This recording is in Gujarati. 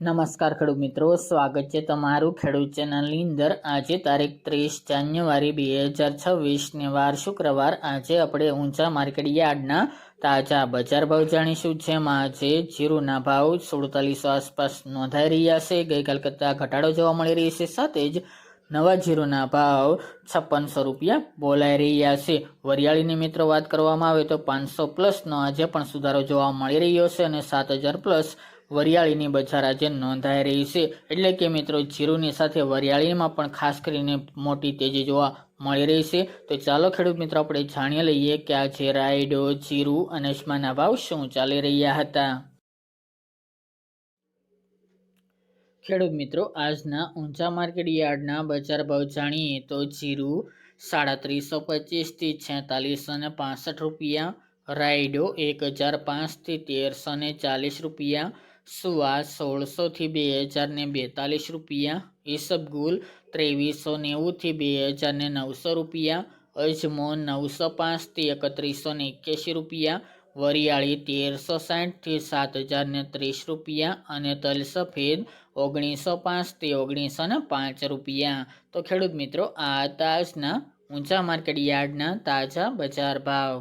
નમસ્કાર ખેડૂત મિત્રો, સ્વાગત છે તમારું ખેડૂત ચેનલની અંદર. આજે તારીખ ત્રીસ જાન્યુઆરી બે હજાર છવ્વીસને વાર શુક્રવાર. આજે આપણે ઊંચા માર્કેટ યાર્ડના તાજા બજાર ભાવ જાણીશું, જેમાં આજે જીરુના ભાવ સુડતાલીસો આસપાસ નોંધાઈ રહ્યા છે. ગઈકાલ કરતાં ઘટાડો જોવા મળી રહ્યો છે. સાથે જ નવા જીરુના ભાવ છપ્પનસો રૂપિયા બોલાઈ રહ્યા છે. વરિયાળીની મિત્રો, વાત કરવામાં આવે તો પાંચસો પ્લસનો આજે પણ સુધારો જોવા મળી રહ્યો છે અને સાત હજાર પ્લસ વરિયાળીની બજાર આજે નોંધાઈ રહી છે. એટલે કે મિત્રો, જીરુની સાથે વરિયાળીમાં પણ ખાસ કરીને મોટી તેજી જોવા મળી રહી છે. તો ચાલો ખેડૂત મિત્રો, આપણે જાણી લઈએ કે આજે રાયડો, જીરુ અને અજમાના ભાવ શું ચાલી રહ્યા હતા. ખેડૂત મિત્રો, આજના ઊંચા માર્કેટ યાર્ડના બજાર ભાવ જાણીએ તો જીરુ સાડત્રીસો પચીસથી છેતાલીસો ને પાસઠ રૂપિયા, રાયડો એક હજાર પાંચથી તેરસો ને ચાલીસ રૂપિયા સુવા સોળસોથી બે હજાર ને બેતાલીસ રૂપિયા, ઈસબગુલ ત્રેવીસો નેવુંથી બે હજાર ને નવસો રૂપિયા અજમો નવસો પાંચથી એકત્રીસો ને એક્યાસી રૂપિયા, વરિયાળી તેરસો સાઠથી સાત હજાર ને ત્રીસ રૂપિયા અને તલ સફેદ ઓગણીસો પાંચથી ઓગણીસો ને પાંચ રૂપિયા. તો ખેડૂત મિત્રો, આ હતા આજના ઊંચા માર્કેટ યાર્ડના તાજા બજાર ભાવ.